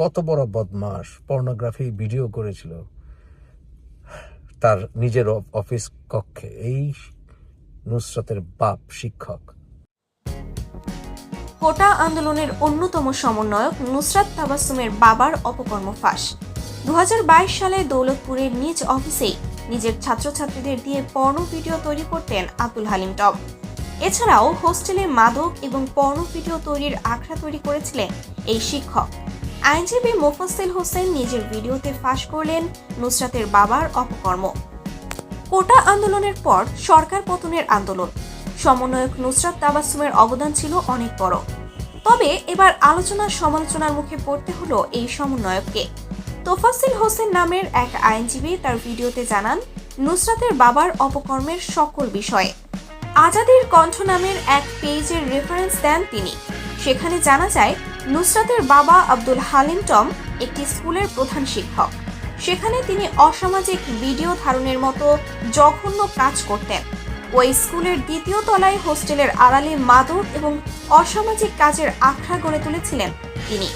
কত বড় বদমাস পর্নোগ্রাফি ভিডিও করেছিল তার নিজের অফিস কক্ষে। এই নুসরাতের বাপ শিক্ষক। কোটা আন্দোলনের অন্যতম সমন্বয়ক নুসরাত তাবাসুমের বাবার অপকর্ম ফাঁস। দু হাজার বাইশ সালে দৌলতপুরের নিজ অফিসেই নিজের ছাত্রছাত্রীদের দিয়ে পর্ণ ভিডিও তৈরি করতেন আব্দুল হালিম টপ এছাড়াও হোস্টেলে মাদক এবং পর্ণ ভিডিও তৈরির আখড়া তৈরি করেছিলেন এই শিক্ষক। আইনজীবী মোফাসেল হোসেন নিজের ভিডিওতে ফাঁস করলেন নুসরাতের বাবার অপকর্ম। কোটা আন্দোলনের পর সরকার পতনের আন্দোলন। সমন্বয়ক নুসরাত তাবাসুমের অবদান ছিল অনেক বড়। তবে এবার আলোচনা সমালোচনার মুখে পড়তে হলো এই সমন্বয়ককে। তোফাসিল হোসেন নামের এক আইনজীবী তার ভিডিওতে জানান, নুসরাতের বাবার অপকর্মের সকল বিষয়ে। আজাদের কণ্ঠ নামের এক পেজের রেফারেন্স দেন তিনি। সেখানে জানা যায়, নুসরাতের বাবা আব্দুল হালিম টম একটি স্কুলের প্রধান শিক্ষক। সেখানে তিনি অসামাজিক ভিডিও ধারণের মতো জঘন্য কাজ করতেন। ওই স্কুলের দ্বিতীয় তলায় হোস্টেলের আড়ালে মাদক এবং অসামাজিক কাজের আখড়া গড়ে তুলেছিলেন তিনি।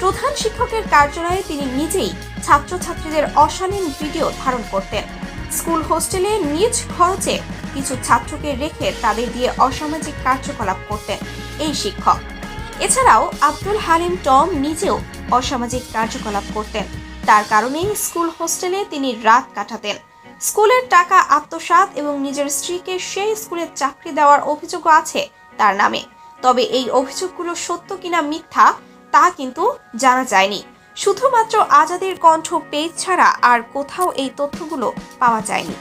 প্রধান শিক্ষকের কার্যালয়ে তিনি নিজেই ছাত্রছাত্রীদের অশালীন ভিডিও ধারণ করতেন। স্কুল হোস্টেলে নিজ খরচে কিছু ছাত্রকে রেখে তাদের দিয়ে অসামাজিক কার্যকলাপ করতেন এই শিক্ষক। এছাড়াও আব্দুল হালিম টম নিজেও অসামাজিক কার্যকলাপ করতেন। তার কারণেই স্কুল হোস্টেলে তিনি রাত কাটাতেন। স্কুলের টাকা আত্মসাৎ এবং নিজের স্ত্রীকে সেই স্কুলে চাকরি দেওয়ার অভিযোগও আছে তার নামে। তবে এই অভিযোগগুলো সত্য কিনা মিথ্যা তা কিন্তু জানা যায়নি। শুধুমাত্র আজাদের কণ্ঠ পেজ ছাড়া আর কোথাও এই তথ্যগুলো পাওয়া যায়নি।